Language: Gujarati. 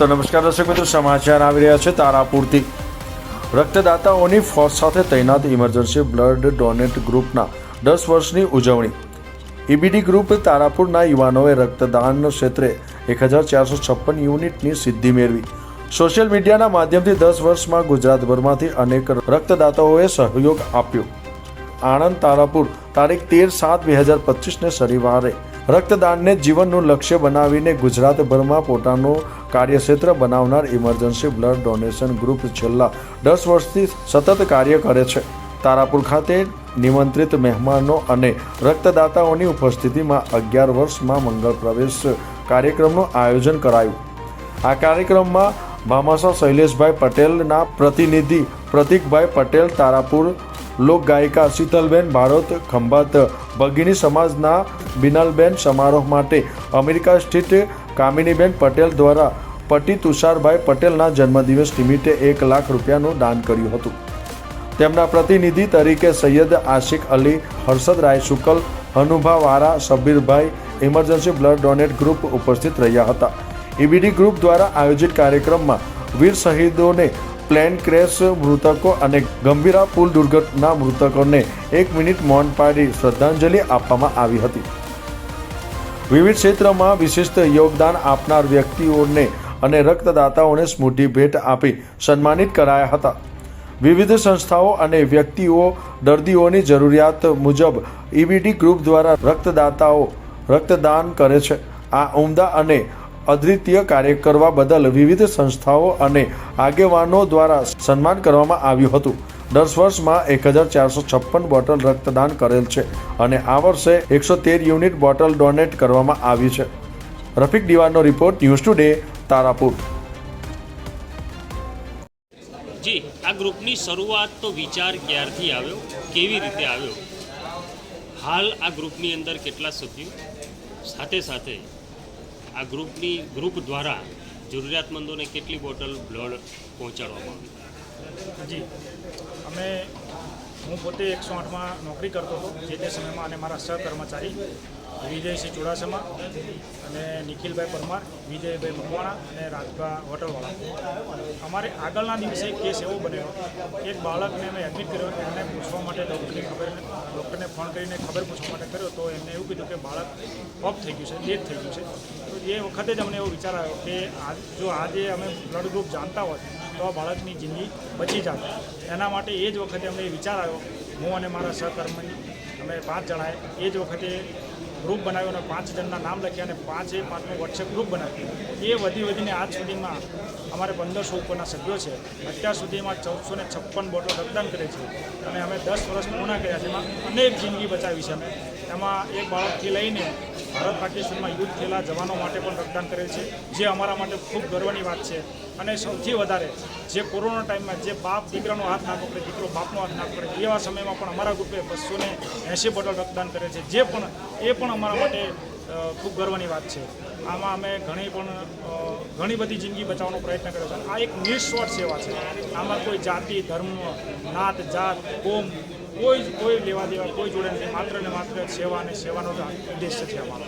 તો નમસ્કાર દર્શક મિત્રો, સમાચાર આવી રહ્યા છે તારાપુરથી. રક્તદાતાઓની ફોજ સાથે તૈનાત ઇમરજન્સી બ્લડ ડોનેટ ગ્રુપના દસ વર્ષની ઉજવણી. ઈબીડી ગ્રુપ તારાપુરના યુવાનોએ રક્તદાન ક્ષેત્રે એક હજાર ચારસો છપ્પન યુનિટની સિદ્ધિ મેળવી. સોશિયલ મીડિયાના માધ્યમથી દસ વર્ષમાં ગુજરાતભરમાંથી અનેક રક્તદાતાઓએ સહયોગ આપ્યો. આણંદ તારાપુર, તારીખ તેર સાત બે હજાર પચીસને શનિવારે રક્તદાનને જીવનનું લક્ષ્ય બનાવીને ગુજરાતભરમાં પોતાનું કાર્યક્ષેત્ર બનાવનાર ઇમરજન્સી બ્લડ ડોનેશન ગ્રુપ છેલ્લા દસ વર્ષથી સતત કાર્ય કરે છે. તારાપુર ખાતે નિમંત્રિત મહેમાનો અને રક્તદાતાઓની ઉપસ્થિતિમાં અગિયાર વર્ષમાં મંગળ પ્રવેશ કાર્યક્રમનું આયોજન કરાયું. આ કાર્યક્રમમાં ભામાસા શૈલેષભાઈ પટેલના પ્રતિનિધિ પ્રતિકભાઈ પટેલ તારાપુર લોક ગાયિકા શીતલબેન ભારત ખંભાત ભગીની સમાજના બિનલબેન સમારોહ માટે અમેરિકા સ્થિત કામિનીબેન પટેલ દ્વારા પતિ તુષારભાઈ પટેલના જન્મદિવસ નિમિત્તે એક લાખ રૂપિયાનું દાન કર્યું હતું. તેમના પ્રતિનિધિ તરીકે સૈયદ આશિક અલી, હર્ષદ રાય શુકલ હનુભા વારા Shabbirbhai emergency blood donate group ઉપસ્થિત રહ્યા હતા. ઈબીડી ગ્રુપ દ્વારા આયોજિત કાર્યક્રમમાં વીર શહીદોને પ્લેન ક્રેશ મૃતકો અને ગંભીરા પુલ દુર્ઘટના મૃતકોને એક મિનિટ મૌન પાડી શ્રદ્ધાંજલિ આપવામાં આવી હતી. વિવિધ ક્ષેત્રમાં વિશિષ્ટ યોગદાન આપનાર વ્યક્તિઓને અને રક્તદાતાઓને સ્મૃતિ ભેટ આપી સન્માનિત કરાયા હતા. વિવિધ સંસ્થાઓ અને વ્યક્તિઓ દર્દીઓની જરૂરિયાત મુજબ ઈબીડી ગ્રુપ દ્વારા રક્તદાતાઓ રક્તદાન કરે છે. આ ઉમદા અને અદ્વિતીય કાર્ય કરવા બદલ વિવિધ સંસ્થાઓ અને આગેવાનો દ્વારા સન્માન કરવામાં આવ્યું હતું. દસ વર્ષમાં એક હજાર ચારસો છપ્પન બોટલ રક્તદાન કરેલ છે અને આ વર્ષે એકસો તેર યુનિટ બોટલ ડોનેટ કરવામાં આવી છે. રફીક દિવાનનો રિપોર્ટ ન્યૂઝ ટુડે, તારાપુર. જી, આ ગ્રુપની શરૂઆત તો વિચાર ક્યારથી આવ્યો? કેવી રીતે આવ્યો? હાલ આ ગ્રુપની અંદર કેટલા સભ્યો? સાથે સાથે આ ગ્રુપની, ગ્રુપ દ્વારા જરૂરિયાતમંદોને કેટલી બોટલ બ્લડ પહોંચાડવામાં આવી? જી. અમે, હું પોતે એકસો આઠમાં નોકરી કરતો હતો જે તે સમયમાં અને મારા સહકર્મચારી વિજયસિંહ ચુડાસમા અને નિખિલભાઈ પરમાર, વિજયભાઈ મકવાણા અને રાજભા હોટલવાળા અમારે આગળના દિવસે એક કેસ એવો બન્યો એક બાળકને અમે એડમિટ કર્યો એમને પૂછવા માટે ડૉક્ટરની ખબર ડૉક્ટરને ફોન કરીને ખબર પૂછવા માટે કર્યો તો એમને એવું કીધું કે બાળક ઓફ થઈ ગયું છે ડેથ થઈ ગયું છે. તો એ વખતે જ અમને એવો વિચાર આવ્યો કે આ, જો આજે અમે બ્લડ ગ્રુપ જાણતા હોત તો આ બાળકની જિંદગી બચી જાત એના માટે એ જ વખતે અમને વિચાર આવ્યો, હું અને મારા સહકર્મી, અમે પાંચ જણાએ એ જ વખતે ગ્રુપ બનાવ્યો અને પાંચ જણના નામ લખ્યા અને પાંચે પાંચનું વોટ્સએપ ગ્રુપ બનાવ્યું. એ વધી વધીને આજ સુધીમાં અમારે પંદરસો ઉપરના સભ્યો છે. અત્યાર સુધીમાં ચૌદસો ને છપ્પન બોટલ રક્તદાન કરે છે. અને અમે દસ વર્ષ પૂર્ણ કર્યા છે. એમાં અનેક જિંદગી બચાવી છે અમે. એમાં એક બાળકથી લઈને ભારત પાકિસ્તાનમાં યુદ્ધ થયેલા જવાનો માટે પણ રક્તદાન કરેલ છે, જે અમારા માટે ખૂબ ગર્વની વાત છે. અને સૌથી વધારે, જે કોરોના ટાઈમમાં જે બાપ દીકરાનો હાથ ના પકડે દીકરો બાપનો હાથ ના પકડે એવા સમયમાં પણ અમારા ગ્રુપે બસો ને એંસી બોટલ રક્તદાન કરે છે, જે પણ, એ પણ અમારા માટે ખૂબ ગર્વની વાત છે. આમાં અમે ઘણી પણ ઘણી બધી જિંદગી બચાવવાનો પ્રયત્ન કર્યો છે. આ એક નિસ્વાર્થ સેવા છે. આમાં કોઈ જાતિ, ધર્મ, નાત, જાત, કોમ કોઈ કોઈ લેવા દેવા, કોઈ જોડે નથી. માત્ર ને માત્ર સેવા અને સેવાનો જ ઉદ્દેશ્ય છે અમારો.